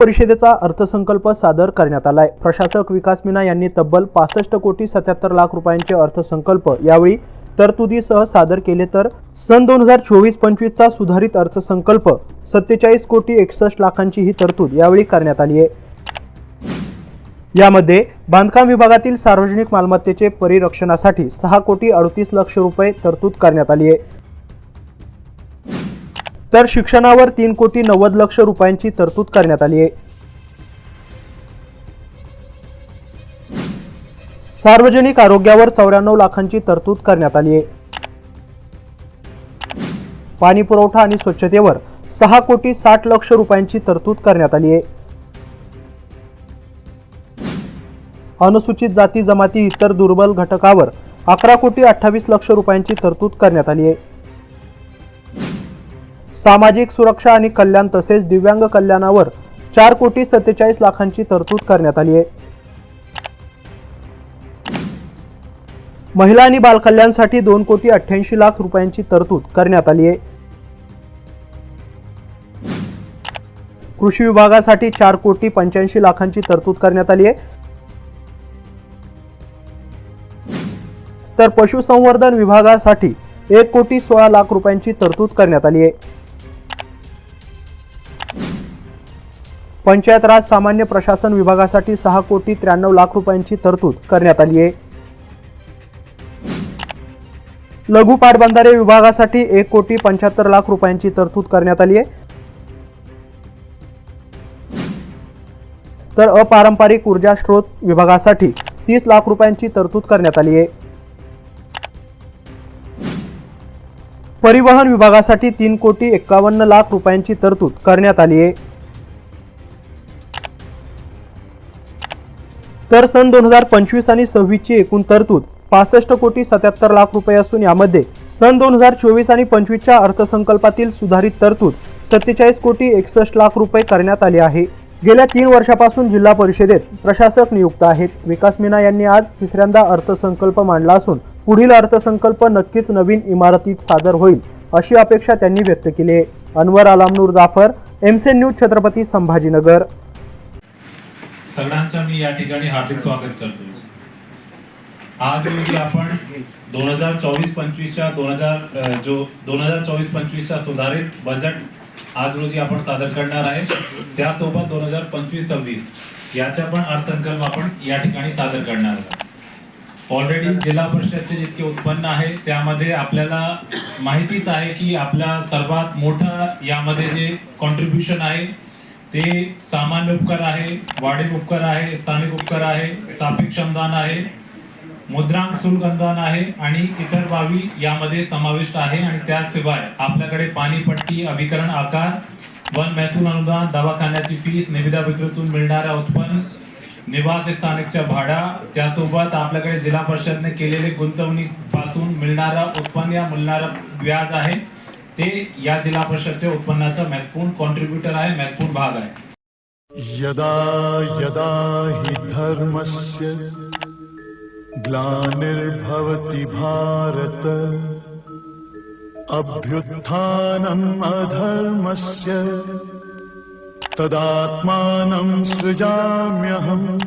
परिषदेचा अर्थसंकल्प सादर करण्यात आलाय. प्रशासक विकास मीना यांनी तब्बल पासष्ट कोटी सत्याहत्तर लाख रुपयांचे अर्थसंकल्प यावेळी तरतुदीसह सादर केले तर सन दोन हजार चोवीस पंचवीसचा सुधारित अर्थसंकल्प सत्तेचाळीस कोटी एकसष्ट लाखांची ही तरतूद यावेळी करण्यात आली आहे. यामध्ये बांधकाम विभागातील सार्वजनिक मालमत्तेचे परिरक्षणासाठी सहा कोटी अडतीस लक्ष रुपये तरतूद करण्यात आली आहे. तर शिक्षणावर तीन कोटी नव्वद लक्ष रुपयांची तरतूद करण्यात आली आहे. सार्वजनिक आरोग्यावर चौऱ्याण्णव लाखांची तरतूद करण्यात आली आहे. पाणी पुरवठा आणि स्वच्छतेवर सहा कोटी साठ लक्ष रुपयांची तरतूद करण्यात आली आहे. अनुसूचित जाती जमाती इतर दुर्बल घटकावर अकरा कोटी अठ्ठावीस लक्ष रुपयांची तरतूद करण्यात आली आहे. सामाजिक सुरक्षा आणि कल्याण तसेच दिव्यांग कल्याणावर चार कोटी सत्तेचाळीस लाखांची तरतूद करण्यात आली आहे. महिला आणि बालकल्याणसाठी दोन कोटी अठ्ठ्याऐंशी लाख रुपयांची तरतूद करण्यात आली आहे. कृषी विभागासाठी चार कोटी पंच्याऐंशी लाखांची तरतूद करण्यात आली आहे. तर पशुसंवर्धन विभागासाठी एक कोटी सोळा लाख रुपयांची तरतूद करण्यात आली आहे. पंचायत राज सामान्य प्रशासन विभागासाठी सहा कोटी त्र्याण्णव लाख रुपयांची तरतूद करण्यात आली आहे. लघु पाटबंधारे विभागासाठी एक कोटी पंच्याहत्तर लाख रुपयांची तरतूद करण्यात आली आहे. तर अपारंपरिक ऊर्जा स्रोत विभागासाठी तीस लाख रुपयांची तरतूद करण्यात आली आहे. परिवहन विभागासाठी तीन कोटी एक्कावन्न लाख रुपयांची तरतूद करण्यात आली आहे. तर सन दोन हजार पंचवीस आणि सव्वीसची एकूण तरतूद पासष्ट कोटी सत्याहत्तर लाख रुपये असून यामध्ये सन दोन हजार चोवीस आणि पंचवीसच्या अर्थसंकल्पातील सुधारित तरतूद सत्तेचाळीस कोटी एकसष्ट लाख रुपये करण्यात आली आहे. गेल्या तीन वर्षापासून जिल्हा परिषदेत प्रशासक नियुक्त आहेत. विकास मीना यांनी आज तिसऱ्यांदा अर्थसंकल्प मांडला असून पुढील अर्थसंकल्प नक्कीच नवीन इमारतीत सादर होईल अशी अपेक्षा त्यांनी व्यक्त केली आहे. अनवर आलामनूर जाफर एमसेन न्यूज छत्रपती संभाजीनगर. सगळ्यांचं मी या ठिकाणी हार्दिक स्वागत करतो. आज रोजी आपण दोन हजार चोवीस पंचवीसच्या दोन हजार जो दोन हजार चोवीस पंचवीसचा सुधारित बजेट आज रोजी आपण सादर करणार आहे. त्यासोबत दोन हजार पंचवीस सव्वीस याचा पण अर्थसंकल्प आपण या ठिकाणी सादर करणार आहोत. ऑलरेडी जिल्हा परिषदचे जितके उत्पन्न आहे त्यामध्ये आपल्याला माहितीच आहे की आपला सर्वात मोठा यामध्ये जे कॉन्ट्रीब्युशन आहे ते सामान्य उपकर आहे वाढीव उपकर आहे स्थानिक उपकर आहे सापेक्ष अनुदान आहे मुद्रांक शुल्क अनुदान आहे आणि इतर बाबी यामध्ये समाविष्ट आहे आणि त्याशिवाय आपल्याकडे पाणीपट्टी अभिकरण आकार वन महसूल अनुदान दवाखान्याची फीस निविदा विक्रीतून मिळणारा उत्पन्न निवास स्थानिकच्या भाडा त्यासोबत आपल्याकडे जिल्हा परिषदने केलेले गुंतवणुकीपासून मिळणारा उत्पन्न या मिळणारा व्याज आहे. ते या जिल्हा परिषदचे उत्पन्नाचा महत्त्वपूर्ण कॉन्ट्रीब्युटर आहे महत्त्वपूर्ण भाग आहे. यदा यदा हि धर्मस्य ग्लानिर्भवति भारत अभ्युत्थानम् अधर्मस्य तदात्मानं सृजाम्यहम्।